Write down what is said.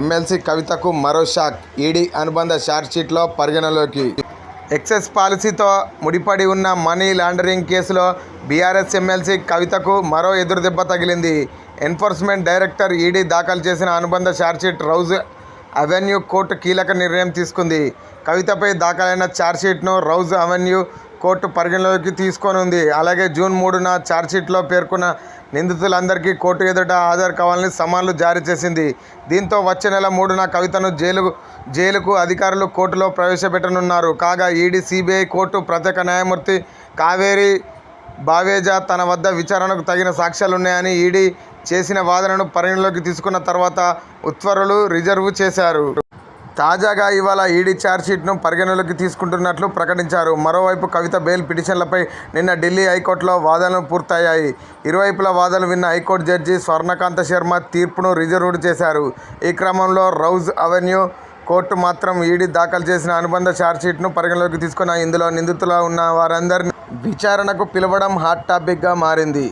MLC కవితకు మరో shock. ED అనుబంధ ఛార్జ్షీట్లో పరిగణలోకి. ఎక్సెస్ పాలసీతో ముడిపడి ఉన్న మనీ లాండరింగ్ కేసులో బీఆర్ఎస్ ఎమ్మెల్సీ కవితకు మరో ఎదురుదెబ్బ తగిలింది. ఎన్ఫోర్స్మెంట్ డైరెక్టర్ ఈడీ దాఖలు చేసిన అనుబంధ ఛార్జ్షీట్ రౌజ్ అవెన్యూ కోర్టు కీలక నిర్ణయం తీసుకుంది. కవితపై దాఖలైన ఛార్జ్షీట్ను రౌజ్ అవెన్యూ కోర్టు పరిగణలోకి తీసుకోనుంది. అలాగే జూన్ మూడున ఛార్జ్షీట్లో పేర్కొన్న నిందితులందరికీ కోర్టు ఎదుట హాజరు కావాలని సమన్లు జారీ చేసింది. దీంతో వచ్చే నెల మూడున కవితను జైలు జైలుకు అధికారులు కోర్టులో ప్రవేశపెట్టనున్నారు. కాగా ఈడీ సిబిఐ కోర్టు ప్రత్యేక న్యాయమూర్తి కావేరి బావేజా తన వద్ద విచారణకు తగిన సాక్ష్యాలున్నాయని ఈడీ చేసిన వాదనను పరిగణలోకి తీసుకున్న తర్వాత ఉత్తర్వులు రిజర్వ్ చేశారు. తాజాగా ఇవాళ ఈడీ ఛార్జ్షీట్ను పరిగణలోకి తీసుకుంటున్నట్లు ప్రకటించారు. మరోవైపు కవిత బెయిల్ పిటిషన్లపై నిన్న ఢిల్లీ హైకోర్టులో వాదనలు పూర్తయ్యాయి. ఇరువైపుల వాదనలు విన్న హైకోర్టు జడ్జి స్వర్ణకాంత శర్మ తీర్పును రిజర్వ్డ్ చేశారు. ఈ క్రమంలో రౌజ్ అవెన్యూ కోర్టు మాత్రం ఈడీ దాఖలు చేసిన అనుబంధ ఛార్జ్షీట్ను పరిగణలోకి తీసుకున్న ఇందులో నిందితులు ఉన్న వారందరినీ విచారణకు పిలవడం హాట్ టాపిక్గా మారింది.